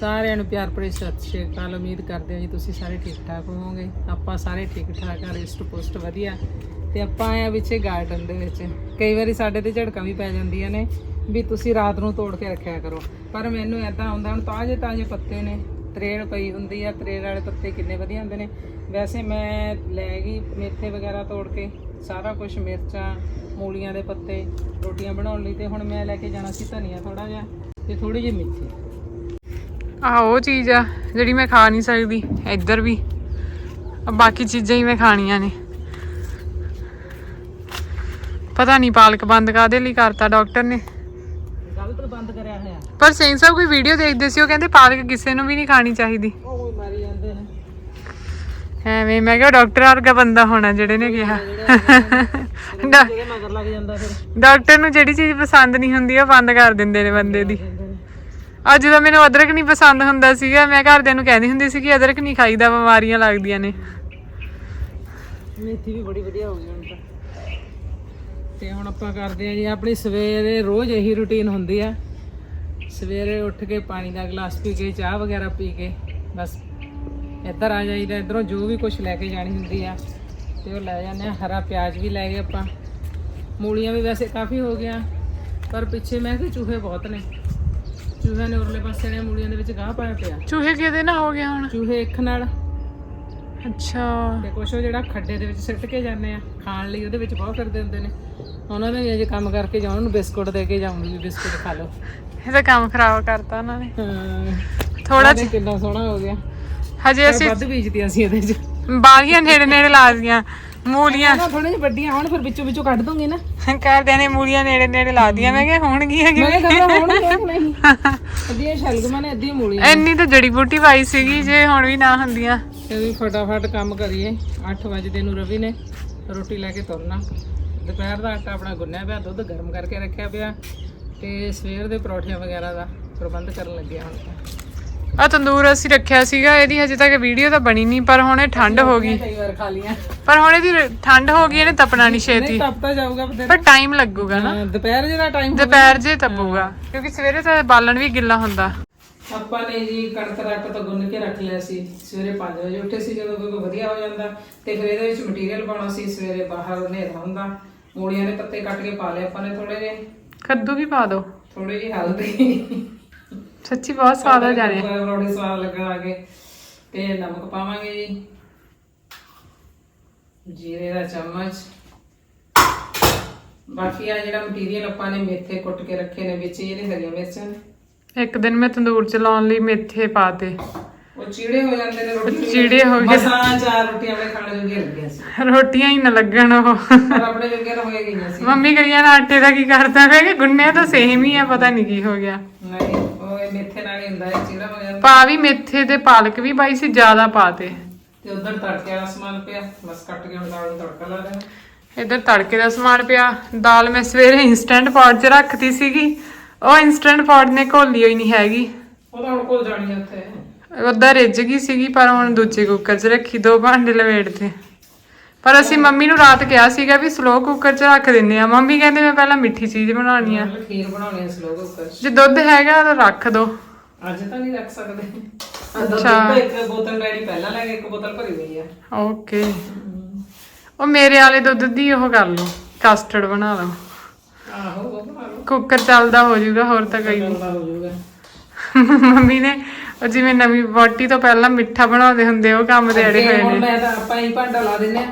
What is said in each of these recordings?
ਸਾਰਿਆਂ ਨੂੰ ਪਿਆਰ ਭਰੀ ਸਤਿ ਸ਼੍ਰੀ ਅਕਾਲ। ਉਮੀਦ ਕਰਦੇ ਹਾਂ ਜੀ ਤੁਸੀਂ ਸਾਰੇ ਠੀਕ ਠਾਕ ਹੋਵੋਗੇ। ਆਪਾਂ ਸਾਰੇ ਠੀਕ ਠਾਕ ਆ ਰਿਸਟ ਪੋਸਟ ਵਧੀਆ। ਤੇ ਆਪਾਂ ਆਏ ਆ ਵਿੱਚੇ ਗਾਰਡਨ ਦੇ ਵਿੱਚ। ਕਈ ਵਾਰੀ ਸਾਡੇ ਤੇ ਝੜਕਾਂ ਵੀ ਪੈ ਜਾਂਦੀਆਂ ਨੇ, ਵੀ ਤੁਸੀਂ ਰਾਤ ਨੂੰ ਤੋੜ ਕੇ ਰੱਖਿਆ ਕਰੋ। ਪਰ ਮੈਨੂੰ ਐਦਾਂ ਆਉਂਦਾ ਹੁਣ ਤਾਜ਼ੇ ਤਾਜ਼ੇ ਪੱਤੇ ਨੇ। ਤਰੇਲ ਪਈ ਹੁੰਦੀ ਆ, ਤਰੇਲ ਵਾਲੇ ਪੱਤੇ ਕਿੰਨੇ ਵਧੀਆ ਹੁੰਦੇ ਨੇ। ਵੈਸੇ ਮੈਂ ਲੈ ਗਈ ਮੇਥੇ ਵਗੈਰਾ ਤੋੜ ਕੇ, ਸਾਰਾ ਕੁਝ ਮਿਰਚਾਂ, ਮੂਲੀਆਂ ਦੇ ਪੱਤੇ, ਰੋਟੀਆਂ ਬਣਾਉਣ ਲਈ। ਤੇ ਹੁਣ ਮੈਂ ਲੈ ਕੇ ਜਾਣਾ ਸੀ ਧਨੀਆ ਥੋੜਾ ਜਿਹਾ, ਤੇ ਥੋੜੀ ਜਿਹੀ ਮੇਥੀ ਆਹ ਉਹ ਚੀਜ਼ ਆ ਜਿਹੜੀ ਮੈਂ ਖਾ ਨਹੀਂ ਸਕਦੀ ਇੱਧਰ ਵੀ। ਆ ਬਾਕੀ ਚੀਜ਼ਾਂ ਹੀ ਮੈਂ ਖਾਣੀਆਂ ਨੇ। ਪਤਾ ਨਹੀਂ ਪਾਲਕ ਬੰਦ ਕਾਦੇ ਲਈ ਕਰਤਾ ਡਾਕਟਰ ਨੇ। ਗਲਤ ਬੰਦ ਕਰਿਆ ਹੋਇਆ। ਪਰ ਸਿੰਘ ਸਾਹਿਬ ਕੋਈ ਵੀਡੀਓ ਦੇਖਦੇ ਸੀ ਉਹ ਕਹਿੰਦੇ ਪਾਲਕ ਕਿਸੇ ਨੂੰ ਵੀ ਨਹੀਂ ਖਾਣੀ ਚਾਹੀਦੀ। ਉਹ ਕੋਈ ਮਾਰੀ ਜਾਂਦੇ ਨੇ। ਐਵੇਂ ਮੈਂ ਕਿਹਾ ਡਾਕਟਰ ਵਰਗਾ ਬੰਦਾ ਹੋਣਾ ਜਿਹੜੇ ਨੇ ਕਿਹਾ। ਡਾਕਟਰ ਨੂੰ ਜਿਹੜੀ ਚੀਜ਼ ਪਸੰਦ ਨਹੀਂ ਹੁੰਦੀ ਉਹ ਬੰਦ ਕਰ ਦਿੰਦੇ ਨੇ ਬੰਦੇ ਦੀ। ਅੱਜ ਜਦੋਂ ਮੈਨੂੰ ਅਦਰਕ ਨਹੀਂ ਪਸੰਦ ਹੁੰਦਾ ਸੀਗਾ, ਮੈਂ ਘਰਦਿਆਂ ਨੂੰ ਕਹਿੰਦੀ ਹੁੰਦੀ ਸੀ ਕਿ ਅਦਰਕ ਨਹੀਂ ਖਾਈਦਾ, ਬਿਮਾਰੀਆਂ ਲੱਗਦੀਆਂ ਨੇ। ਮੇਥੀ ਵੀ ਬੜੀ ਵਧੀਆ ਹੋ ਗਈ ਹੁਣ ਤਾਂ। ਤੇ ਹੁਣ ਆਪਾਂ ਕਰਦੇ ਆ ਜੀ, ਆਪਣੀ ਸਵੇਰੇ ਰੋਜ਼ ਇਹੀ ਰੁਟੀਨ ਹੁੰਦੀ ਆ। ਸਵੇਰੇ ਉੱਠ ਕੇ ਪਾਣੀ ਦਾ ਗਲਾਸ ਪੀ ਕੇ, ਚਾਹ ਵਗੈਰਾ ਪੀ ਕੇ, ਬਸ। ਇੱਧਰ ਆ ਜਾਈਦਾ, ਇੱਧਰੋਂ ਜੋ ਵੀ ਕੁਝ ਲੈ ਕੇ ਜਾਣੀ ਹੁੰਦੀ ਆ, ਤੇ ਉਹ ਲੈ ਜਾਂਦੇ ਆ ਹਰਾ ਪਿਆਜ਼ ਵੀ ਲੈ ਗਏ ਆਪਾਂ। ਮੂਲੀਆਂ ਵੀ ਵੈਸੇ ਕਾਫੀ ਹੋ ਗਿਆ ਪਰ ਪਿੱਛੇ ਮੈਂ ਕਿ ਚੂਹੇ ਬਹੁਤ ਨੇ। ਚੂਹਿਆਂ ਨੇ ਉਰਲੇ ਪਾਸੇ ਨੇ ਮੂਲੀਆਂ ਦੇ ਵਿੱਚ ਗਾਹ ਪਾਇਆ ਪਿਆ। ਚੂਹੇ ਕਿਹਦੇ ਨਾਲ ਹੋ ਗਿਆ ਹੁਣ? ਚੂਹੇ ਇੱਕ ਨਾਲ। ਅੱਛਾ। ਤੇ ਕੁਛ ਉਹ ਜਿਹੜਾ ਖੱਡੇ ਦੇ ਵਿੱਚ ਸਿੱਟ ਕੇ ਜਾਂਦੇ ਆ ਖਾਣ ਲਈ ਉਹਦੇ ਵਿੱਚ ਬਹੁਤ ਫਿਰਦੇ ਹੁੰਦੇ ਨੇ। ਉਹਨਾਂ ਨੇ ਅਜੇ ਕੰਮ ਕਰਕੇ ਜਾਉਣ ਨੂੰ ਬਿਸਕੁਟ ਦੇ ਕੇ ਜਾਊਂਗੀ ਵੀ ਬਿਸਕੁਟ ਖਾ ਲਓ। ਇਹ ਤਾਂ ਕੰਮ ਖਰਾਬ ਕਰਤਾ ਉਹਨਾਂ ਨੇ। ਹਾਂ। ਥੋੜਾ ਥੋੜਾ ਕਿੰਨਾ ਸੋਹਣਾ ਹੋ ਗਿਆ। ਹਜੇ ਅਸੀਂ ਵੱਧ ਬੀਜਤੀਆਂ ਸੀ ਇਹਦੇ ਚ। ਬਾਲੀਆਂ ਨੇੜੇ ਨੇੜੇ ਲਾ ਦੀਆਂ ਮੂਲੀਆਂ। ਨਾ ਥੋੜੇ ਜਿਹੀ ਵੱਡੀਆਂ ਹੋਣ ਫਿਰ ਵਿੱਚੋਂ ਵਿੱਚੋਂ ਕੱਢ ਦੂੰਗੀ ਨਾ। ਘਰਦਿਆਂ ਨੇ ਮੂਲੀਆਂ ਨੇੜੇ ਨੇੜੇ ਲਾ ਦੀਆਂ ਮੈਂ ਕਿਹਾ ਹੋਣਗੀਆਂ ਕਿ ਮੈਂ ਕਿਹਾ ਹੋਣਗੇ ਕਿ ਨਹੀਂ? ਅੱਧੀਆਂ ਸ਼ਲਗਮਾਂ ਨੇ ਅੱਧੀਆਂ ਮੂਲੀਆਂ ਇੰਨੀ ਤਾਂ ਜੜੀ ਬੂਟੀ ਪਾਈ ਸੀਗੀ ਜੇ ਹੁਣ ਵੀ ਨਾ ਹੁੰਦੀਆਂ। ਤੇ ਵੀ ਫਟਾਫਟ ਕੰਮ ਕਰੀਏ। 8 ਵਜੇ ਨੂੰ ਰਵੀ ਨੇ ਰੋਟੀ ਲੈ ਕੇ ਤੁਰਨਾ। ਦੁਪਹਿਰ ਦਾ ਆਟਾ ਆਪਣਾ ਗੁੰਨਿਆ ਪਿਆ ਦੁੱਧ ਗਰਮ ਕਰਕੇ ਰੱਖਿਆ ਪਿਆ। ਤੇ ਸਵੇਰ ਦੇ ਪਰੌਠਿਆਂ ਵਗੈਰਾ ਦਾ ਪ੍ਰਬੰਧ ਕਰਨ ਲੱਗਿਆ ਹੁਣ ਤਾਂ। ਆ ਤੰਦੂਰ ਅਸੀਂ ਰੱਖਿਆ ਸੀਗਾ ਇਹਦੀ ਹਜੇ ਤੱਕ ਵੀਡੀਓ ਤਾਂ ਬਣੀ ਨਹੀਂ ਪਰ ਹੁਣ ਇਹ ਠੰਡ ਹੋ ਗਈ। ਕਈ ਵਾਰ ਖਾ ਲੀਆਂ ਪਰ ਹੁਣ ਇਹਦੀ ਠੰਡ ਹੋ ਗਈ ਇਹਨੇ ਤਪਣਾ ਨਹੀਂ ਛੇਤੀ। ਤਪਤਾ ਜਾਊਗਾ ਪਰ ਟਾਈਮ ਲੱਗੂਗਾ ਨਾ। ਦੁਪਹਿਰ ਜਿਹੜਾ ਟਾਈਮ ਦੁਪਹਿਰ ਜੇ ਤਪੂਗਾ ਕਿਉਂਕਿ ਸਵੇਰੇ ਤਾਂ ਬਾਲਣ ਵੀ ਗਿੱਲਾ ਹੁੰਦਾ। ਆਪਾਂ ਨੇ ਜੀ ਕਣਕ ਦਾ ਆਟਾ ਤਾਂ ਗੁੰਨ ਕੇ ਰੱਖ ਲਿਆ ਸੀ। ਸਵੇਰੇ 5 ਵਜੇ ਉੱਠੇ ਸੀ ਜਦੋਂ ਕੋਈ ਵਧੀਆ ਹੋ ਜਾਂਦਾ। ਤੇ ਫਿਰ ਇਹਦੇ ਵਿੱਚ ਮਟੀਰੀਅਲ ਪਾਉਣਾ ਸੀ ਸਵੇਰੇ ਬਾਹਰ ਹਨੇਰਾ ਹੁੰਦਾ। ਮੂਲੀਆਂ ਦੇ ਪੱਤੇ ਕੱਟ ਕੇ ਪਾ ਲਏ ਆਪਾਂ ਨੇ ਥੋੜੇ ਜਿਹੇ। ਕੱਦੂ ਵੀ ਪਾ ਦਿਓ ਥੋੜੀ ਜਿਹੀ ਹਲਦੀ। ਸੱਚੀ ਬਹੁਤ ਸਵਾਦ ਆ ਜਾਣੇ। ਰੋੜੀ ਸਵਾਦ ਲੱਗਣ ਲੱਗੇ ਤੇ ਨਮਕ ਪਾਵਾਂਗੇ ਜੀ। ਜੀਰੇ ਦਾ ਚਮਚ। ਬਾਕੀ ਆ ਜਿਹੜਾ ਮਟੀਰੀਅਲ ਆਪਾਂ ਨੇ ਮੇਥੇ ਕੁੱਟ ਕੇ ਰੱਖੇ ਨੇ ਵਿੱਚ ਇਹਦੇ ਹਰੀਆਂ ਮਿਰਚਾਂ। ਨੇ ਇੱਕ ਦਿਨ ਮੈਂ ਤੰਦੂਰ ਚ ਲਾਉਣ ਲਈ ਮੇਥੇ ਪਾਤੇ ਉਹ ਚੀੜੇ ਹੋ ਜਾਂਦੇ ਨੇ ਰੋਟੀ ਚੀੜੇ ਹੋ ਗਏ। ਮਸਾਂ ਚਾਰ ਰੋਟੀਆਂ ਆਪਣੇ ਖਾਣੇ ਜੋਗੀਆਂ ਲੱਗੀਆਂ ਸੀ। ਰੋਟੀਆਂ ਹੀ ਨਾ ਲੱਗਣ ਉਹ। ਪਰ ਆਪਣੇ ਜੋਗੀਆਂ ਤਾਂ ਹੋਏ ਗਈਆਂ ਸੀ। ਮੰਮੀ ਕਰੀਆਂ ਨਾ ਆਟੇ ਦਾ ਕੀ ਕਰਦਾ? ਮੈਂ ਕਿ ਗੁੰਨਿਆ ਤਾਂ ਸੇਮ ਹੀ ਆ ਪਤਾ ਨਹੀਂ ਕੀ ਹੋ ਗਿਆ। ਨਹੀਂ ਉਹ ਇਹ ਮੇਥੇ ਨਾਲ ਹੀ ਹੁੰਦਾ ਹੈ ਚੀੜਾ ਹੋ ਜਾਂਦਾ ਪਾ ਵੀ ਮੇਥੇ ਤੇ ਪਾਲਕ ਵੀ ਪਾਈ ਸੀ ਜ਼ਿਆਦਾ ਪਾਤੇ। ਤੇ ਉਧਰ ਤੜਕੇ ਵਾਲਾ ਸਮਾਨ ਪਿਆ ਬਸ ਕੱਟ ਕੇ ਹੁਣ ਦਾਲ ਨੂੰ ਤੜਕਾ ਲਾ ਦੇਣਾ। ਇੱਧਰ ਤੜਕੇ ਦਾ ਸਮਾਨ ਪਿਆ ਦਾਲ ਮੈਂ ਸਵੇਰੇ ਇਨਸਟੈਂਟ ਪੌਟ 'ਚ ਰੱਖਤੀ ਸੀਗੀ ਉਹ ਇਨਸਟੈਂਟ ਪੌਟ ਨੇ ਘੋਲੀ ਹੋਈ ਨਹੀਂ ਹੈਗੀ। ਉਹ ਤਾਂ ਹੁਣ ਕੋਲ ਜਾਣੀ ਉੱਥੇ। ਉਹਦਾ ਰਿੱਝ ਗਈ ਸੀਗੀ ਪਰ ਹੁਣ ਦੂਜੇ ਕੁੱਕਰ 'ਚ ਰੱਖੀ ਦੋ ਭਾਂਡੇ ਲਵੇੜਤੇ। ਪਰ ਅਸੀਂ ਮੰਮੀ ਨੂੰ ਰਾਤ ਕਿਹਾ ਸੀਗਾ ਵੀ ਸਲੋ ਕੁੱਕਰ 'ਚ ਰੱਖ ਦਿੰਦੇ ਆ। ਮੰਮੀ ਕਹਿੰਦੇ ਮੈਂ ਪਹਿਲਾਂ ਮਿੱਠੀ ਚੀਜ਼ ਬਣਾਉਣੀ ਆ। ਮਤਲਬ ਖੀਰ ਬਣਾਉਣੀ ਹੈ ਸਲੋ ਕੁੱਕਰ 'ਚ। ਜੇ ਦੁੱਧ ਹੈਗਾ ਤਾਂ ਰੱਖ ਦੋ। ਅੱਜ ਤਾਂ ਨਹੀਂ ਰੱਖ ਸਕਦੇ। ਦੁੱਧ ਇੱਕ ਬੋਤਲ ਡੈਡੀ ਪਹਿਲਾਂ ਲੈ ਕੇ ਇੱਕ ਬੋਤਲ ਭਰੀ ਹੋਈ ਆ। ਓਕੇ। ਉਹ ਮੇਰੇ ਵਾਲੇ ਦੁੱਧ ਦੀ ਉਹ ਕਰ ਲਓ ਕਸਟਰਡ ਬਣਾ ਲਓ। ਆਹੋ ਉਹ ਬਣਾ ਲਓ। ਕੁੱਕਰ ਚੱਲਦਾ ਹੋ ਜਾਊਗਾ ਹੋਰ ਤਾਂ ਕੋਈ ਨਹੀਂ। ਚੱਲਦਾ ਹੋ ਜਾਊਗਾ। ਮੰਮੀ ਨੇ ਉਹ ਜਿਵੇਂ ਨਵੀਂ ਵੋਟੀ ਤੋਂ ਪਹਿਲਾਂ ਮਿੱਠਾ ਬਣਾਉਂਦੇ ਹੁੰਦੇ ਉਹ ਕੰਮ ਦੇ ਅੜੇ ਤੇ ਹੋਏ ਹੁਣ ਨੇ। ਮੈਂ ਤਾਂ ਆਪਾਂ ਹੀ ਭਾਂਡਾ ਲਾ ਦਿੰਦੇ ਆ।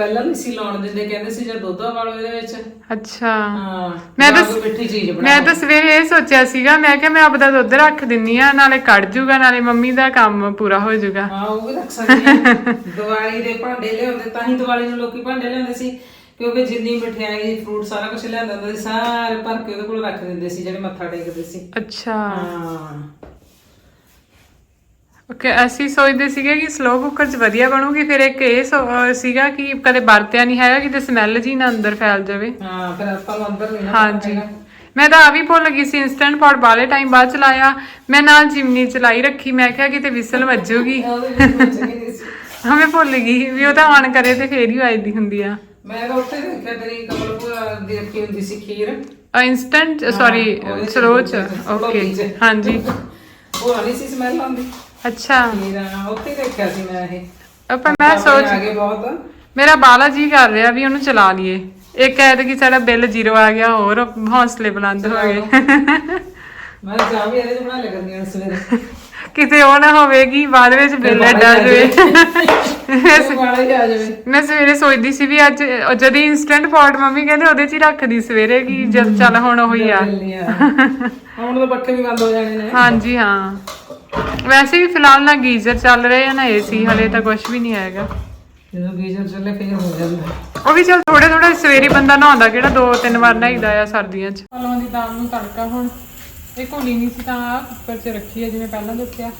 ਪਹਿਲਾਂ ਨਹੀਂ ਸੀ ਲਾਉਣ ਦਿੰਦੇ ਕਹਿੰਦੇ ਸੀ ਜਦ ਦੁੱਧ ਵਾਲੋ ਇਹਦੇ ਵਿੱਚ। ਅੱਛਾ। ਹਾਂ ਮੈਂ ਤਾਂ- ਜਾਂ ਕੋਈ ਮਿੱਠੀ ਚੀਜ਼ ਬਣਾ ਮੈਂ ਤਾਂ ਸਵੇਰੇ ਇਹ ਸੋਚਿਆ ਸੀਗਾ ਮੈਂ ਕਿਹਾ ਮੈਂ ਆਪਦਾ ਦੁੱਧ ਰੱਖ ਦਿੰਨੀ ਆ ਨਾਲੇ ਕੱਢ ਜੂਗਾ ਨਾਲੇ ਮੰਮੀ ਦਾ ਕੰਮ ਪੂਰਾ ਹੋ ਜਾਊਗਾ ਹਾਂ ਉਹ ਵੀ ਰੱਖ ਸਕਦੇ ਆ। ਦੀਵਾਲੀ ਦੇ ਭਾਂਡੇ ਲਿਆਉਂਦੇ ਤਾਂ ਹੀ ਦੀਵਾਲੀ ਨੂੰ ਲੋਕੀ ਭਾਂਡੇ ਲਿਆਉਂਦੇ ਸੀ ਕਿਉਂਕਿ ਜਿੰਨੀ ਮਠਿਆਈ ਫਰੂਟ ਸਾਰਾ ਕੁਝ ਹੁੰਦਾ ਸੀ ਸਾਰੇ ਭਰ ਕੇ ਉਹਦੇ ਕੋਲ ਰੱਖ ਦਿੰਦੇ ਸੀ ਜਿਹੜੇ ਮੱਥਾ ਟੇਕਦੇ ਸੀ। ਅੱਛਾ। ਹਾਂ। ਓਕੇ ਅਸੀਂ ਸੋਚਦੇ ਸੀਗੇ ਕਿ ਸਲੋ ਕੁੱਕਰ 'ਚ ਵਧੀਆ ਬਣੂਗੀ ਫਿਰ ਇੱਕ ਇਹ ਸੋ- ਅਹ ਸੀਗਾ ਕਿ ਕਦੇ ਵਰਤਿਆ ਨਹੀਂ ਹੈਗਾ ਕਿ ਸਮੈਲ ਜੀ ਨਾ ਅੰਦਰ ਫੈਲ ਜਾਵੇ। ਹਾਂ ਫਿਰ ਆਪਾਂ ਨੂੰ ਅੰਦਰ ਨਹੀਂ ਹਾਂਜੀ। ਮੈਂ ਤਾਂ ਆ ਵੀ ਭੁੱਲ ਗਈ ਸੀ ਇਨਸਟੈਂਟ ਪੌਟ ਬਾਲੇ ਟਾਈਮ ਬਾਅਦ ਚਲਾਇਆ। ਮੈਂ ਨਾਲ ਚਿਮਨੀ ਚਲਾਈ ਰੱਖੀ ਮੈਂ ਕਿਹਾ ਕਿਤੇ ਵਿਸਲ ਵੱਜੂਗੀ। ਗਈ ਹਾਂ ਮੈਂ ਭੁੱਲ ਗਈ ਵੀ ਉਹ ਤਾਂ ਆਨ ਕਰੇ ਤੇ ਫੇਰ ਹੀ ਵੱਜਦੀ ਹੁੰਦੀ ਆ। ਮੈਂ ਤਾਂ ਉੱਥੇ ਦੇਖਿਆ ਤੇਰੀ ਕਮਲ ਭੂਆ ਦੀ ਰੱਖੀ ਹੁੰਦੀ ਸੀ ਖੀਰ। ਇਨਸਟੈਂਟ ਸੌਰੀ ਉਹਦੇ ਚ ਓਕੇ ਭੋਗੀ ਚ। ਹਾਂਜੀ। ਉਹ ਆਣੀ ਸੀ ਸਮੈਲ ਆਉਂਦੀ। ਅੱਛਾ। ਉੱਥੇ ਦੇਖਿਆ ਸੀ ਮੈਂ ਇਹ। ਆਪਾਂ ਮੈਂ ਸੋਚ ਬਹੁਤ। ਮੇਰਾ ਬਾਲਾ ਜੀ ਕਰ ਰਿਹਾ ਵੀ ਉਹਨੂੰ ਚਲਾ ਲਈਏ। ਇੱਕ ਐਦ ਕਿ ਸਾਡਾ ਬਿੱਲ ਜ਼ੀਰੋ ਆ ਗਿਆ ਹੋਰ ਹੌਸਲੇ ਬੁਲੰਦ ਹੋ ਗਏ। ਮੈਂ ਚਾਹ ਵੀ ਇਹਦੇ ਬਣਾ ਲਿਆ ਕਰਨੀ ਸਵੇਰੇ। ਕਿਤੇ ਉਹ ਨਾ ਹੋਵੇ ਕਿ ਬਾਅਦ ਵਿੱਚ ਬਿੱਲ ਐਡਾ ਜਾਵੇ। ਵਾਲਾ ਹੀ ਆ ਜਾਵੇ। ਮੈਂ ਸਵੇਰੇ ਸੋਚਦੀ ਸੀ ਵੀ ਅੱਜ ਜਦ ਇਨਸਟੈਂਟ ਪੌਟ ਮੰਮੀ ਕਹਿੰਦੇ ਉਹਦੇ ਚ ਹੀ ਰੱਖਦੀ ਸਵੇਰੇ ਕਿ ਜਦ ਚੱਲ ਹੁਣ ਉਹੀ ਆ। ਹੁਣ ਤਾਂ ਪੱਖੇ ਵੀ ਬੰਦ ਹੋ ਜਾਣੇ ਨੇ। ਹਾਂਜੀ ਹਾਂ। ਵੈਸੇ ਵੀ ਫਿਲਹਾਲ ਨਾ ਗੀਜ਼ਰ ਚੱਲ ਰਹੇ ਆ ਨਾ ਏਸੀ ਹਲੇ ਤਾਂ ਕੁਝ ਵੀ ਨਹੀਂ ਆਏਗਾ ਜਦੋਂ ਗੀਜ਼ਰ ਚੱਲੇ ਫਿਰ ਹੋ ਜਾਂਦਾ। ਉਹ ਵੀ ਚਲ ਥੋੜੇ ਥੋੜੇ ਸਵੇਰੇ ਬੰਦਾ ਨਹਾਉਂਦਾ ਕਿਹੜਾ ਦੋ ਤਿੰਨ ਵਾਰ ਨਹਾਈਦਾ ਆ ਸਰਦੀਆਂ 'ਚ। ਫਲਾਂ ਦੀ ਦਾਲ ਨੂੰ ਤੜਕਾ ਹੁਣ। ਇਹ ਘੋਲੀ ਨਹੀਂ ਸੀ ਤਾਂ ਕੁੱਕਰ 'ਚ ਰੱਖੀ ਹੈ ਜਿਵੇਂ ਪਹਿਲਾਂ ਦੱਸਿਆ।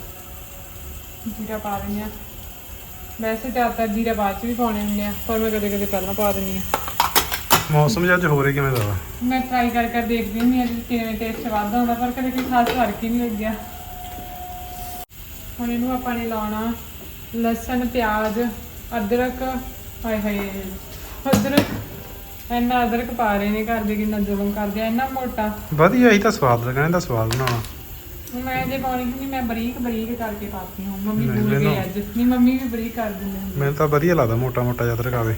ਜੀਰਾ ਪਾ ਦਿੰਦੇ ਆ। ਵੈਸੇ ਜ਼ਿਆਦਾਤਰ ਜੀਰਾ ਬਾਅਦ 'ਚ ਵੀ ਪਾਉਣੇ ਹੁੰਦੇ ਆ ਪਰ ਮੈਂ ਕਦੇ ਕਦੇ ਪਹਿਲਾਂ ਪਾ ਦਿੰਦੀ ਆ। ਮੌਸਮ ਜਿਹਾ ਅੱਜ ਹੋ ਰਿਹਾ ਕਿਵੇਂ ਦਾ ਮੈਂ ਟਰਾਈ ਕਰ ਕਰ ਦੇਖਦੀ ਹੁੰਦੀ ਆ ਕਿ ਕਿਵੇਂ ਟੇਸਟ ਵੱਧਦਾ ਹੁੰਦਾ ਪਰ ਕਦੇ ਕੋਈ ਖਾਸ ਫ਼ਰਕ ਹੀ ਨਹੀਂ ਲੱਗਿਆ। ਹੁਣ ਇਹਨੂੰ ਆਪਾਂ ਨੇ ਲਾਉਣਾ ਲਸਣ ਪਿਆਜ਼ ਅਦਰਕ ਹਾਏ ਹਾਏ ਅਦਰਕ ਇੰਨਾ ਅਦਰਕ ਪਾ ਰਹੇ ਨੇ ਘਰ ਦੇ ਕਿੰਨਾ ਜ਼ੁਲਮ ਕਰਦੇ ਆ ਇੰਨਾ ਮੋਟਾ। ਵਧੀਆ ਹੀ ਤਾਂ ਸਵਾਦ ਲੱਗਣਾ ਇਹਦਾ ਸਵਾਦ ਬਣਾਉਣਾ। ਮੈਂ ਜੇ ਪਾਉਣੀ ਸੀ ਮੈਂ ਬਰੀਕ ਬਰੀਕ ਕਰਕੇ ਪਾਤੀ ਹਾਂ ਮੰਮੀ ਨਹੀਂ, ਭੁੱਲ ਗਈ ਮੈਨੂੰ- ਅੱਜ। ਨਹੀਂ ਮੰਮੀ ਵੀ ਬਰੀਕ ਕਰ ਦਿੰਦੇ ਹੁੰਦੇ। ਮੈਨੂੰ ਤਾਂ ਵਧੀਆ ਲੱਗਦਾ ਮੋਟਾ ਮੋਟਾ ਜਿਹਾ ਅਦਰਕ ਆਵੇ।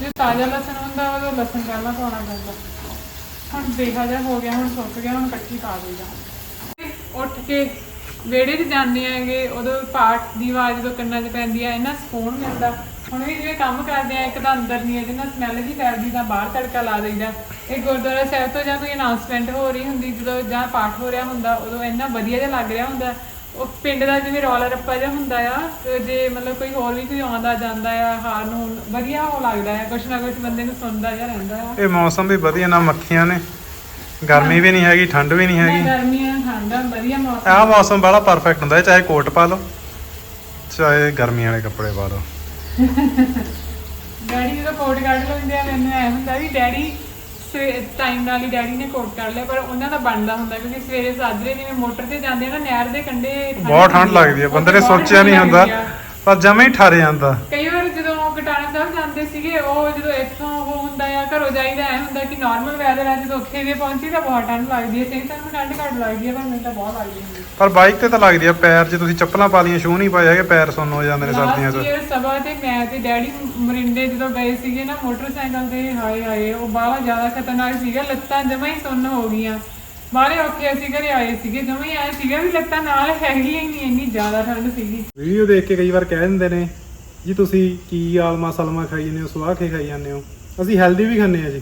ਜੇ ਤਾਜ਼ਾ ਲਸਣ ਹੁੰਦਾ ਉਦੋਂ ਲਸਣ ਪਹਿਲਾਂ ਪਾਉਣਾ ਪੈਂਦਾ। ਹੁਣ ਬੇਹਾ ਜਿਹਾ ਹੋ ਗਿਆ ਹੁਣ ਸੁੱਕ ਗਿਆ ਹੁਣ ਇਕੱਠੀ ਪਾ ਦੇਈਦਾ। ਉੱਠ ਕੇ ਵਿਹੜੇ 'ਚ ਜਾਂਦੇ ਆਂਗੇ, ਉਦੋਂ ਪਾਠ ਦੀ ਆਵਾਜ਼ ਜਦੋਂ ਕੰਨਾਂ 'ਚ ਪੈਂਦੀ ਆ, ਇੰਨਾ ਸਕੂਨ ਮਿਲਦਾ। ਹੁਣ ਵੀ ਜਿਵੇਂ ਕੰਮ ਕਰਦੇ ਆ, ਇੱਕ ਤਾਂ ਅੰਦਰ ਨਹੀਂ ਹੈ, ਜਿੰਨਾ ਸਮੈਲ ਜੀ ਕਰਦੀ ਤਾਂ ਬਾਹਰ ਤੜਕਾ ਲਾ ਦੇਈਦਾ। ਇਹ ਗੁਰਦੁਆਰਾ ਸਾਹਿਬ ਤੋਂ ਜਾਂ ਕੋਈ ਅਨਾਉਂਸਮੈਂਟ ਹੋ ਰਹੀ ਹੁੰਦੀ, ਜਦੋਂ ਜਾਂ ਪਾਠ ਹੋ ਰਿਹਾ ਹੁੰਦਾ, ਉਦੋਂ ਇੰਨਾ ਵਧੀਆ ਜਿਹਾ ਲੱਗ ਰਿਹਾ ਹੁੰਦਾ। ਉਹ ਪਿੰਡ ਦਾ ਜਿਵੇਂ ਰੌਲਾ ਰੱਪਾ ਜਿਹਾ ਹੁੰਦਾ ਆ ਜੇ ਮਤਲਬ ਕੋਈ ਹੋਰ ਵੀ ਕੋਈ ਆਉਂਦਾ, ਜਾਂਦਾ ਆ, ਹਾਰਨ ਨੂੰ ਵਧੀਆ ਉਹ ਲੱਗਦਾ ਆ, ਕੁਛ ਨਾ ਕੁਛ ਬੰਦੇ ਨੂੰ ਸੁਣਦਾ ਜਿਹਾ ਰਹਿੰਦਾ ਆ। ਇਹ ਮੌਸਮ ਵੀ ਵਧੀਆ ਨਾ, ਮੱਖੀਆਂ ਨੇ। ਗਰਮੀ ਵੀ ਨਹੀਂ ਹੈਗੀ ਠੰਡ ਵੀ ਨਹੀਂ ਹੈਗੀ। ਗਰਮੀਆਂ ਠੰਡਾ ਵਧੀਆ ਮੌਸਮ। ਬੜਾ ਪਰਫੈਕਟ ਹੁੰਦਾ ਹੈ ਚਾਹੇ ਕੋਟ ਪਾ ਲਓ ਚਾਹੇ ਗਰਮੀ ਵਾਲੇ ਕੱਪੜੇ ਪਾ ਲਓ। ਡੈਡੀ ਜਦੋਂ ਕੋਟ ਕੱਢ ਲੈਂਦੇ ਆ ਮੈਨੂੰ ਐ ਹੁੰਦਾ ਵੀ ਡੈਡੀ ਟਾਈਮ ਨਾਲ ਹੀ ਡੈਡੀ ਨੇ ਕੋਟ ਕੱਢ ਲਿਆ ਪਰ ਉਹਨਾਂ ਦਾ ਬਣਦਾ ਹੁੰਦਾ ਕਿਉਂਕਿ ਸਵੇਰੇ ਸਾਜਰੇ ਜਿਵੇਂ ਮੋਟਰ ਤੇ ਜਾਂਦੇ ਆ ਨਾ ਨਹਿਰ ਦੇ ਕੰਢੇ ਬਹੁਤ ਠੰਡ ਲੱਗਦੀ ਹੈ ਬੰਦੇ ਨੇ ਸੋਚਿਆ ਨਹੀਂ ਹੁੰਦਾ ਆ। ਪਰ ਜਮੇ ਹੀ ਠਰ ਜਾਂਦਾ। ਕਈ ਵਾਰ ਜਦੋਂ ਕਟਾਣਾ ਸਾਹਿਬ ਜਾਂਦੇ ਸੀਗੇ ਉਹ ਜਦੋਂ ਇੱਥੋਂ ਉਹ ਹੁੰਦਾ ਆ ਘਰੋਂ ਜਾਈਦਾ ਐ ਹੁੰਦਾ ਕਿ ਨਾਰਮਲ ਵੈਦਰ ਆ ਜਦੋਂ ਉੱਥੇ ਵੀ ਪਹੁੰਚੀ ਤਾਂ ਬਹੁਤ ਠੰਡ ਲੱਗਦੀ ਹੈ ਸਹੀ ਤਾਂ ਠੰਡ ਘੱਟ ਲੱਗਦੀ ਹੈ ਪਰ ਮੈਨੂੰ ਤਾਂ ਬਹੁਤ ਲੱਗਦੀ ਹੁੰਦੀ ਪਰ ਬਾਈਕ ਤੇ ਤਾਂ ਲੱਗਦੀ ਆ ਪੈਰ ਜੇ ਤੁਸੀਂ ਚੱਪਲਾਂ ਪਾ ਲਈਆਂ ਸ਼ੂ ਨਹੀਂ ਪਾਏ ਹੈਗੇ ਪੈਰ ਸੁੰਨ ਹੋ ਜਾਂਦੇ ਨੇ ਸਰਦੀਆਂ 'ਚ। ਈਅਰ ਸਭਾ ਤੇ ਮੈਂ ਤੇ ਡੈਡੀ ਮਰਿੰਡੇ ਜਦੋਂ ਗਏ ਸੀਗੇ ਨਾ ਮੋਟਰਸਾਈਕਲ ਤੇ ਹਾਏ ਹਾਏ ਉਹ ਬਾਹਲਾ ਜ਼ਿਆਦਾ ਖਤਰਨਾਕ ਸੀਗਾ ਲੱਤਾਂ ਜਮਾਂ ਹੀ ਸੁੰਨ ਹੋ ਗਈਆਂ। ਬਾਹਲੇ ਔਖੇ ਅਸੀਂ ਘਰੇ ਆਏ ਸੀਗੇ ਜਮਾਂ ਹੀ ਆਏ ਸੀਗਾ ਵੀ ਲੱਤਾਂ ਨਾਲ ਹੈਗੀਆਂ ਹੀ ਨਹੀਂ ਇੰਨੀ ਜ਼ਿਆਦਾ ਠੰਡ ਸੀਗੀ। ਵੀਡੀਓ ਦੇਖ ਕੇ ਕਈ ਵਾਰ ਕਹਿ ਦਿੰਦੇ ਨੇ ਜੀ ਤੁਸੀਂ ਕੀ ਆਲਮਾ ਸਲਮਾ ਖਾਈ ਜਾਂਦੇ ਹੋ ਸਵਾਹ ਕੇ ਖਾਈ ਜਾਂਦੇ ਹੋ? ਅਸੀਂ ਹੈਲਦੀ ਵੀ ਖਾਂਦੇ ਆ ਜੀ।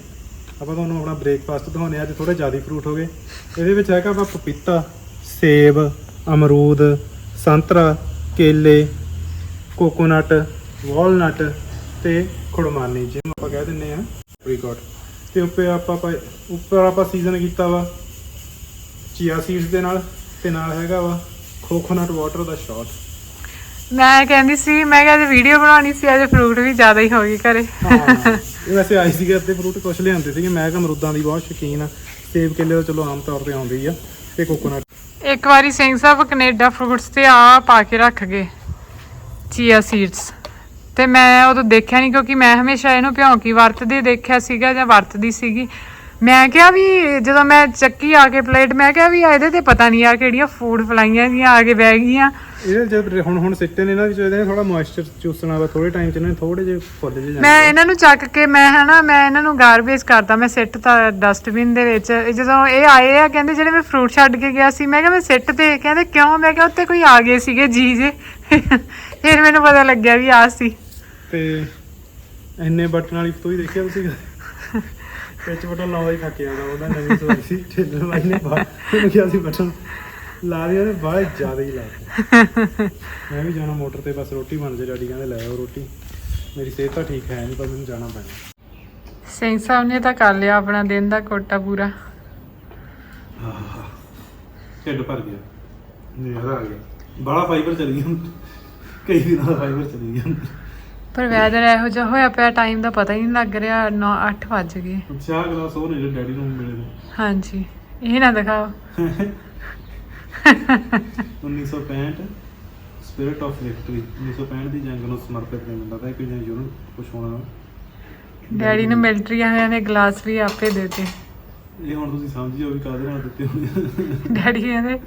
ਆਪਾਂ ਤੁਹਾਨੂੰ ਆਪਣਾ ਬ੍ਰੇਕਫਾਸਟ ਦਿਖਾਉਂਦੇ ਆ ਅੱਜ ਥੋੜੇ ਜ਼ਿਆਦਾ ਫਰੂਟ ਹੋ ਗਏ। ਇਹਦੇ ਵਿੱਚ ਹੈਗਾ ਆਪਾਂ ਪਪੀਤਾ, ਸੇਬ, ਅਮਰੂਦ, ਸੰਤਰਾ, ਕੇਲੇ ਕੋਕੋਨਟ ਵਾਲਨਟ ਤੇ ਖੁੜਮਾਨੀ, ਜਿਹਨੂੰ ਆਪਾਂ ਕਹਿ ਦਿੰਦੇ ਆ ਐਪਰੀਕੋਟ ਤੇ ਉੱਪਰ ਆਪਾਂ ਪਾਏ- ਉੱਪਰ ਆਪਾਂ ਸੀਜ਼ਨ ਕੀਤਾ ਵਾ ਚੀਆ ਸੀਡਸ ਦੇ ਨਾਲ, ਤੇ ਨਾਲ ਹੈਗਾ ਵਾ ਕੋਕੋਨਟ ਵਾਟਰ ਦਾ ਸ਼ਾਟ ਮੈਂ ਕਹਿੰਦੀ ਸੀ ਮੈਂ ਕਿਹਾ ਅੱਜ ਵੀਡੀਓ ਬਣਾਉਣੀ ਸੀ ਅੱਜ ਫਰੂਟ ਵੀ ਜ਼ਿਆਦਾ ਹੀ ਹੋ ਗਈ ਘਰੇ। ਹਾਂ। ਇਹ ਵੈਸੇ ਆਈ ਸੀਗੇ ਅੱਧੇ ਫਰੂਟ ਕੁਛ ਲਿਆਂਦੇ ਸੀਗੇ ਮੈਂ ਕਿਹਾ ਅਮਰੂਦਾਂ ਦੀ ਬਹੁਤ ਸ਼ੌਕੀਨ ਆ। ਸੇਬ ਕੇਲੇ ਤਾਂ ਚਲੋ ਆਮ ਤੌਰ ਤੇ ਆਉਂਦੀ ਆ ਤੇ ਕੋਕੋਨਟ ਇੱਕ ਵਾਰੀ ਸਿੰਘ ਸਾਹਿਬ ਕੈਨੇਡਾ ਫਰੂਟਸ ਤੇ ਆ ਪਾ ਕੇ ਰੱਖ ਗਏ ਚੀਆ ਸੀਡਸ ਤੇ ਮੈਂ ਉਦੋਂ ਦੇਖਿਆ ਨਹੀਂ ਕਿਉਂਕਿ ਮੈਂ ਹਮੇਸ਼ਾ ਇਹਨੂੰ ਭਿਉਂਕੀ ਵਰਤਦੇ ਦੇਖਿਆ ਸੀਗਾ ਜਾਂ ਵਰਤਦੀ ਸੀਗੀ। ਮੈਂ ਕਿਹਾ ਵੀ ਜਦੋਂ ਮੈਂ ਚੱਕੀ ਆ ਕੇ ਪਲੇਟ ਮੈਂ ਕਿਹਾ ਵੀ ਇਹਦੇ ਤੇ ਪਤਾ ਨਹੀਂ ਆ ਕਿਹੜੀਆਂ ਫੂਡ ਫਲਾਈਆਂ ਦੀਆਂ ਆ ਕੇ ਬਹਿ ਗਈਆਂ। ਇਹ ਜਦ ਹੁਣ ਹੁਣ ਸਿੱਟੇ ਨੇ ਇਹਨਾਂ ਵਿੱਚ ਇਹਦੇ ਥੋੜਾ ਮੋਇਸਚਰ ਚੂਸਣਾ ਵਾ ਥੋੜੇ ਟਾਈਮ ਚ ਇਹਨਾਂ ਥੋੜੇ ਜਿਹੇ ਫੁੱਲ ਜਿਹੇ ਜਾਂਦੇ ਮੈਂ ਇਹਨਾਂ ਨੂੰ ਚੱਕ ਕੇ ਮੈਂ ਹਨਾ ਮੈਂ ਇਹਨਾਂ ਨੂੰ ਗਾਰਬੇਜ ਕਰਤਾ ਮੈਂ ਸਿੱਟ ਤਾ ਡਸਟਬਿਨ ਦੇ ਵਿੱਚ। ਜਦੋਂ ਇਹ ਆਏ ਆ ਕਹਿੰਦੇ ਜਿਹੜੇ ਮੈਂ ਫਰੂਟ ਛੱਡ ਕੇ ਗਿਆ ਸੀ ਮੈਂ ਕਿਹਾ ਮੈਂ ਸਿੱਟ ਤੇ ਕਹਿੰਦੇ ਕਿਉਂ? ਮੈਂ ਕਿਹਾ ਉੱਤੇ ਕੋਈ ਆ ਗਏ ਸੀਗੇ ਜੀ ਜੇ। ਫਿਰ ਮੈਨੂੰ ਪਤਾ ਲੱਗਿਆ ਵੀ ਆ ਸੀ। ਤੇ ਇੰਨੇ ਬਟਨ ਵਾਲੀ ਤੋਈ ਦੇਖਿਆ ਤੁਸੀਂ? ਵਿੱਚ ਬਟਨ ਲਾਉਂਦਾ ਹੀ ਥੱਕ ਜਾਂਦਾ ਉਹਦਾ ਨਵੀਂ ਸੋਈ ਸੀ। ਵਾਲੀ ਨੇ ਬਾਹਰ। ਕਿਹਾ ਸੀ ਬਟਨ। ਲਾ ਦਿਆ ਤੇ ਬਾਹਰ ਜ਼ਿਆਦਾ ਹੀ ਲਾ ਦਿੱਤੇ। ਮੈਂ ਵੀ ਜਾਣਾ ਮੋਟਰ ਤੇ ਬਸ ਰੋਟੀ ਬਣ ਜੇ ਡੈਡੀ ਕਹਿੰਦੇ ਲੈ ਆਓ ਰੋਟੀ। ਮੇਰੀ ਸਿਹਤ ਤਾਂ ਠੀਕ ਹੈ ਨਹੀਂ ਪਰ ਮੈਨੂੰ ਜਾਣਾ ਪੈਣਾ। ਸਿੰਘ ਸਾਹਿਬ ਨੇ ਤਾਂ ਕਰ ਲਿਆ ਆਪਣਾ ਦਿਨ ਦਾ ਕੋਟਾ ਪੂਰਾ। ਢਿੱਡ ਭਰ ਗਿਆ। ਨਜ਼ਾਰਾ ਆ ਗਿਆ। ਬੜਾ ਫਾਈਬਰ ਚਲੀ ਗਿਆ। ਕਈ ਦਿਨਾਂ ਦਾ ਫਾਈਬਰ ਚਲੀ ਗਿਆ। ਪਰ ਵੈਦਰ ਇਹੋ ਜਿਹਾ ਹੋਇਆ ਪਿਆ ਟਾਈਮ ਦਾ ਪਤਾ ਹੀ ਨਹੀਂ ਲੱਗ ਰਿਹਾ 9 8 ਵੱਜ ਗਏ। ਚਾਹ ਗਲਾਸ ਹੋਰ ਨੇ ਡੈਡੀ ਨੂੰ ਮਿਲੇ ਨੇ ਹਾਂਜੀ। ਇਹ ਨਾ ਦਿਖਾਓ। 1965 ਸਪਿਰਿਟ ਆਫ ਵਿਕਟਰੀ 1965 ਦੀ ਜੰਗ ਨੂੰ ਸਮਰਪਿਤ ਨੇ ਬੰਦਾ ਤਾਂ ਕਿ ਜਾਂ ਯੂਨਿਟ ਕੁਝ ਹੋਣਾ। ਡੈਡੀ ਨੂੰ ਮਿਲਟਰੀ ਵਾਲਿਆਂ ਨੇ ਗਲਾਸ ਵੀ ਆਪੇ ਦੇਤੇ। ਇਹ ਹੁਣ ਤੁਸੀਂ ਸਮਝ ਜਾਓ ਵੀ ਕਾਹਦੇ ਨਾਲ ਦਿੱਤੇ ਹੋਣੇ ਡੈਡੀ ਕਹਿੰਦੇ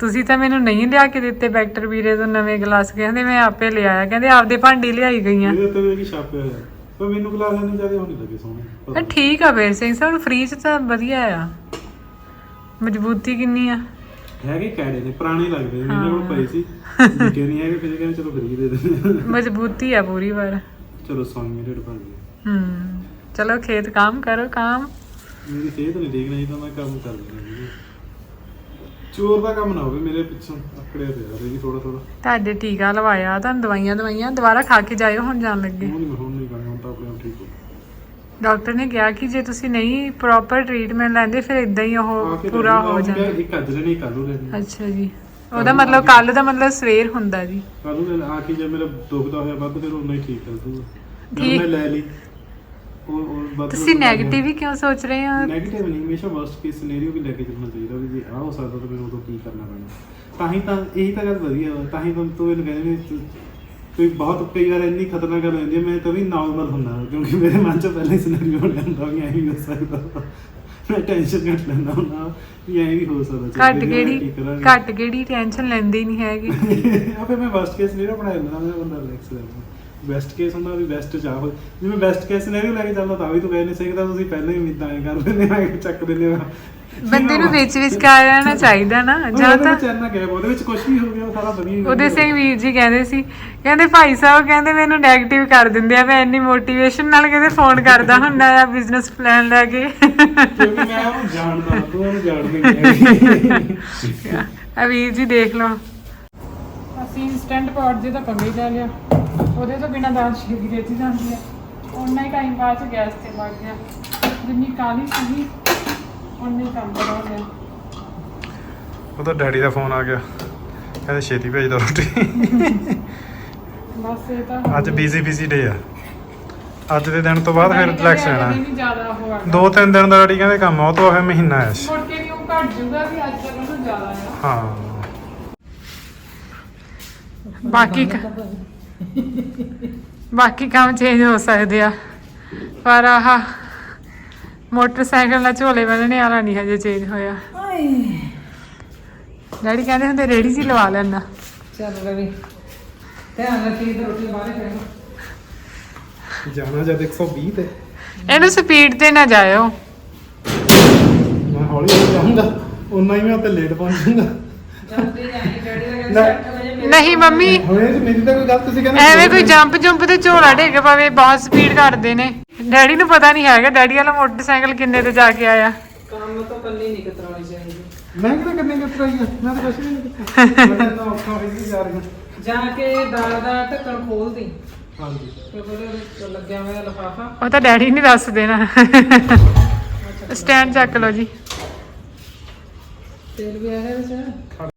ਤੁਸੀਂ ਤਾਂ ਮੈਨੂੰ ਨਹੀਂ ਲਿਆ ਕੇ ਦਿੱਤੇ ਬੈਕਟਰ ਵੀਰੇ ਤੋਂ ਨਵੇਂ ਗਲਾਸ ਕਹਿੰਦੇ ਮੈਂ ਆਪੇ ਲਿਆਇਆ ਕਹਿੰਦੇ ਆਪਦੇ ਭਾਂਡੀ ਲਿਆਈ ਗਈਆਂ। ਇਹਦੇ ਉੱਤੇ ਵੀ ਛਾਪਿਆ ਹੋਇਆ। ਪਰ ਮੈਨੂੰ ਗਲਾਸ ਨਹੀਂ ਚਾਹੀਦੇ ਹੋਣੀ ਲੱਗੇ ਸੋਹਣੇ ਪਰ ਠੀਕ ਆ ਬੇਰ ਸਿੰਘ ਸਾਹਿਬ ਫ੍ਰੀ ਚ ਤਾਂ ਵਧੀਆ ਆ। ਮਜ਼ਬੂਤੀ ਕਿੰਨੀ ਆ? ਹੈਗੇ ਕੈੜੇ ਨੇ ਪੁਰਾਣੇ ਲੱਗਦੇ ਨੇ ਮੇਰੇ ਕੋਲ ਪਏ ਸੀ। ਵਿਕੇ ਨਹੀਂ ਹੈਗੇ ਫਿਰ ਕਹਿੰਦੇ ਚਲੋ ਫਰੀ ਦੇ ਦਿੰਦੇ। ਮਜ਼ਬੂਤੀ ਆ ਪੂਰੀ ਵਾਰ ਚਲੋ ਸੌਂਗੇ ਡੇਢ ਬਣ ਗਏ। ਹੂੰ ਚਲੋ ਖੇਤ ਕੰਮ ਕਰੋ ਕੰਮ। ਮੇਰੀ ਸਿਹਤ ਨਹੀਂ ਠੀਕ ਨਹੀਂ ਤਾਂ ਮੈਂ ਕੰਮ ਕਰ ਲੈਣਾ ਚੋਰ ਦਾ ਕੰਮ ਨਾ ਹੋਵੇ ਮੇਰੇ ਪਿੱਛੋਂ ਅਕੜਿਆ ਪਿਆ ਰਹੇਗੀ ਥੋੜਾ ਥੋੜਾ ਤੁਹਾਡੇ ਟੀਕਾ ਲਵਾਇਆ ਤੁਹਾਨੂੰ ਦਵਾਈਆਂ ਦਵਾਈਆਂ ਦੁਬਾਰਾ ਖਾ ਕੇ ਜਾਇਓ ਹੁਣ ਜਾਣ ਲੱਗੇ। ਹੁਣ ਨਹੀਂ ਹੁਣ ਨਹੀਂ ਕਰਨਾ ਹੁਣ ਤਾਂ ਆਪਣੇ ਆਪ ਠੀਕ ਹੋ ਡਾਕਟਰ ਨੇ ਕਿਹਾ ਕਿ ਜੇ ਤੁਸੀਂ ਨਹੀਂ ਪ੍ਰੋਪਰ ਟ੍ਰੀਟਮੈਂਟ ਲੈਂਦੇ ਫਿਰ ਇਦਾਂ ਹੀ ਉਹ ਪੂਰਾ ਹੋ ਜਾਂਦਾ। ਇੱਕ ਅੱਜ ਲੈਣੀ ਕੱਲ ਨੂੰ ਲੈਣੀ ਅੱਛਾ ਜੀ। ਉਹਦਾ ਮਤਲਬ ਕੱਲ ਦਾ ਮਤਲਬ ਸਵੇਰ ਹੁੰਦਾ ਜੀ। ਕੱਲ ਨੂੰ ਆ ਕੇ ਜੇ ਮੇਰਾ ਦੁਖਦਾ ਹੋਇਆ ਵੱਧ ਫਿਰ ਉਨਾ ਹੀ ਠੀਕ ਕਰ ਦੂਗਾ ਮੈਂ ਲੈ ਲਈ। ਉਹ ਉਹ ਤੁਸੀਂ 네ਗੇਟਿਵ ਹੀ ਕਿਉਂ ਸੋਚ ਰਹੇ ਹੋ? ਨੈਗੇਟਿਵ ਨਹੀਂ ਹਮੇਸ਼ਾ ਵਰਸਟ ਕੇਸ ਸਿਨੈਰੀਓ ਵੀ ਲੈ ਕੇ ਚੱਲਣਾ ਚਾਹੀਦਾ ਵੀ ਜੇ ਹੋ ਸਕਦਾ ਤਾਂ ਮੈਨੂੰ ਉਦੋਂ ਕੀ ਕਰਨਾ ਪੈਣਾ। ਤਾਂ ਹੀ ਤਾਂ ਇਹੀ ਤਾਂ ਗੱਲ ਵਧੀਆ ਤਾਂ ਹੀ ਤਾਂ ਤੂੰ ਇਹਨੂੰ ਕਹਿੰਦੇ ਨੇ ਤੂੰ- ਕੋਈ ਬਹੁਤ ਕਈ ਵਾਰ ਇੰਨੀ ਖਤਰਨਾਕ ਗੱਲ ਹੁੰਦੀ ਹੈ ਮੈਂ ਤਾਂ ਵੀ ਨਾਰਮਲ ਹੁੰਦਾ ਕਿਉਂਕਿ ਮੇਰੇ ਮਨ 'ਚ ਪਹਿਲਾਂ ਹੀ ਸਿਨੈਰੀਓ ਬਣ ਜਾਂਦਾ ਵੀ ਐਂ ਵੀ ਹੋ ਸਕਦਾ। ਮੈਂ ਟੈਨਸ਼ਨ ਘੱਟ ਲੈਂਦਾ ਹੁੰਦਾ ਵੀ ਐਂ ਵੀ ਹੋ ਸਕਦਾ ਚੱਲ ਘੱਟ ਕਿਹੜੀ ਕਰਾਂਗੇ। ਘੱਟ ਕਿਹੜੀ ਟੈਨਸ਼ਨ ਲੈਂਦੇ ਹੀ ਨਹੀਂ ਹੈਗੇ। ਆਪੇ ਮੈਂ ਵਰਸਟ ਕੇਸ ਨਹੀਂ ਬਣਾ ਲੈਂਦਾ ਮੈਂ ਬੰਦਾ ਰਿਲੈਕਸ ਰਹਿੰਦਾ ਬੈਸਟ ਕੇਸ ਹੁੰਦਾ ਵੀ ਬੈਸਟ ਚਾਹ ਹੋਏ ਜੇ ਮੈਂ ਬੈਸਟ ਕੇਸ ਨਹੀਂ ਲੈ ਕੇ ਚੱਲਦਾ ਤਾਂ ਵੀ ਤੂੰ ਕਹਿ ਨਹੀਂ ਸਕਦਾ ਤੁਸੀਂ ਪਹਿਲਾਂ ਹੀ ਉਮੀਦਾਂ ਐਂ ਕਰ ਦਿੰਦੇ ਆ ਕਿ ਚੱਕ ਦਿੰਦੇ ਆ ਬੰਦੇ ਨੂੰ ਵਿੱਚ ਵਿੱਚ ਕਰ ਰਹਿਣਾ ਚਾਹੀਦਾ ਨਾ ਜਾਂ ਤਾਂ ਚੈਨਲ ਗਿਆ ਉਹਦੇ ਵਿੱਚ ਕੁਝ ਵੀ ਹੋ ਗਿਆ ਸਾਰਾ ਵਧੀਆ ਹੀ ਹੋ ਗਿਆ। ਸਿੰਘ ਵੀਰ ਜੀ ਕਹਿੰਦੇ ਸੀ ਕਹਿੰਦੇ ਭਾਈ ਸਾਹਿਬ ਕਹਿੰਦੇ ਮੈਨੂੰ 네ਗੇਟਿਵ ਕਰ ਦਿੰਦੇ ਆ ਮੈਂ ਇੰਨੀ ਮੋਟੀਵੇਸ਼ਨ ਨਾਲ ਕਹਿੰਦੇ ਫੋਨ ਕਰਦਾ ਹੁੰਦਾ ਆ ਬਿਜ਼ਨਸ ਪਲਾਨ ਲੈ ਕੇ। ਕਿਉਂਕਿ ਮੈਂ ਉਹਨੂੰ ਜਾਣਦਾ ਤੂੰ ਉਹਨੂੰ ਜਾਣਦੀ ਨਹੀਂ ਆ ਵੀਰ ਜੀ ਦੇਖ ਲਓ। ਅਸੀਂ ਇਨਸਟੈਂਟ ਪੌਟ ਜੇ ਤਾਂ ਪੰਗੇ ਜਾ ਲਿਆ ਉਹਦੇ ਤੋਂ ਬਿਨਾ ਦਾਲ ਛੇਤੀ ਰੇਤੀ ਜਾਂਦੀ ਆ। ਉਨਾ ਹੀ ਟਾਈਮ ਬਾਅਦ ਗੈਸ ਤੇ ਲੱਗ ਗਿਆ। ਜਿੰਨੀ ਕਾਲੀ ਸੀਗੀ ਕੰਮ ਕਰਾ ਲਿਆ ਉਹਦਾ ਡੈਡੀ ਦਾ ਫੋਨ ਆ ਗਿਆ। ਕਹਿੰਦੇ ਛੇਤੀ ਭੇਜ ਦੋ ਰੋਟੀ। ਬਸ ਇਹ ਤਾਂ ਅੱਜ ਬੀਜ਼ੀ ਬੀਜ਼ੀ ਡੇ ਆ। ਅੱਜ ਦੇ ਦਿਨ ਤੋਂ ਬਾਅਦ ਫਿਰ ਰਿਲੈਕਸ ਰਹਿਣਾ ਨਹੀਂ ਜ਼ਿਆਦਾ ਦੋ ਤਿੰਨ ਦਿਨ ਦਾ ਡੈਡੀ ਕਹਿੰਦੇ ਕੰਮ ਆ ਉਹ ਤੋਂ ਫਿਰ ਮਹੀਨਾ ਆ ਮੁੜ ਕੇ ਵੀ ਉਹ ਘਟ ਜੂਗਾ ਵੀ ਅੱਜ ਤੱਕ ਉਹਨੂੰ ਜ਼ਿਆਦਾ ਆ। ਹਾਂ। ਬਾਕੀ ਕ- ਬਾਕੀ ਕੰਮ ਚੇਂਜ ਹੋ ਸਕਦੇ ਆ। ਪਰ ਆਹ ਮੋਟਰਸਾਈਕਲ ਨਾਲ ਝੋਲੇ ਬੰਨਣੇ ਵਾਲਾ ਨਹੀਂ ਹਜੇ ਚੇਂਜ ਹੋਇਆ। ਡੈਡੀ ਕਹਿੰਦੇ ਹੁੰਦੇ ਰੇੜੀ ਜੀ ਲਵਾ ਲੈਣਾ ਚੱਲ ਰਵੀ ਧਿਆਨ ਰੱਖੀ ਤੇ ਰੋਟੀ ਬਾਹਰ ਖਾਣੀ ਜਾਣਾ ਜਦ 120 ਤੇ। ਇਹਨੂੰ ਸਪੀਡ ਤੇ ਨਾ ਜਾਇਓ। ਮੈਂ ਹੌਲੀ ਹੌਲੀ ਜਾਊਂਗਾ ਉਨਾ ਹੀ ਮੈਂ ਉੱਤੇ ਲੇਟ ਪਹੁੰਚੂਗਾ ਨਹੀਂ ਮੰਮੀ। ਹੁਣੇ ਤੇ ਮੇਰੀ ਤਾਂ ਕੋਈ ਗੱਲ ਤੁਸੀਂ ਕਹਿੰਦੇ ਐਵੇਂ ਕੋਈ ਜੰਪ ਜੰਪ ਤੇ ਝੋਲਾ ਡੇਗ ਪਵੇ ਬਹੁਤ ਸਪੀਡ ਕਰਦੇ ਨੇ। ਡੈਡੀ ਨੂੰ ਪਤਾ ਨਹੀਂ ਹੈਗਾ ਡੈਡੀ ਵਾਲਾ ਮੋਟਰਸਾਈਕਲ ਕਿੰਨੇ ਤੇ ਜਾ ਕੇ ਆਇਆ? ਕੰਮ ਤੋਂ ਕੱਲੀ ਨਹੀਂ ਕਤਰਾਉਣੀ ਚਾਹੀਦੀ ਮੈਂ ਕਿਹੜਾ ਕਿੰਨੇ ਕਿਤਰਾ ਹੀ ਆ ਮੈਂ ਤਾਂ ਕੁਛ ਵੀ ਨਹੀਂ ਕੀਤਾ। ਮੈਂ ਤਾਂ ਇੰਨਾ ਔਖਾ ਹੋਈ ਸੀ ਜਾ ਰਹੀ ਜਾ ਕੇ ਦਾਲ ਦਾ ਢੱਕਣ ਖੋਲਦੀ ਹਾਂਜੀ। ਤੇ ਉਹਦੇ ਵਿੱਚ ਲੱਗਿਆ ਹੋਇਆ ਲਫਾਫਾ। ਉਹ ਤਾਂ ਡੈਡੀ ਨਹੀਂ ਦੱਸ ਦੇਣਾ। ਸਟੈਂਡ ਚੱਕ ਲਓ ਜੀ। ਤੇਲ ਵੀ ਆ ਗਿਆ ਵਿੱਚ।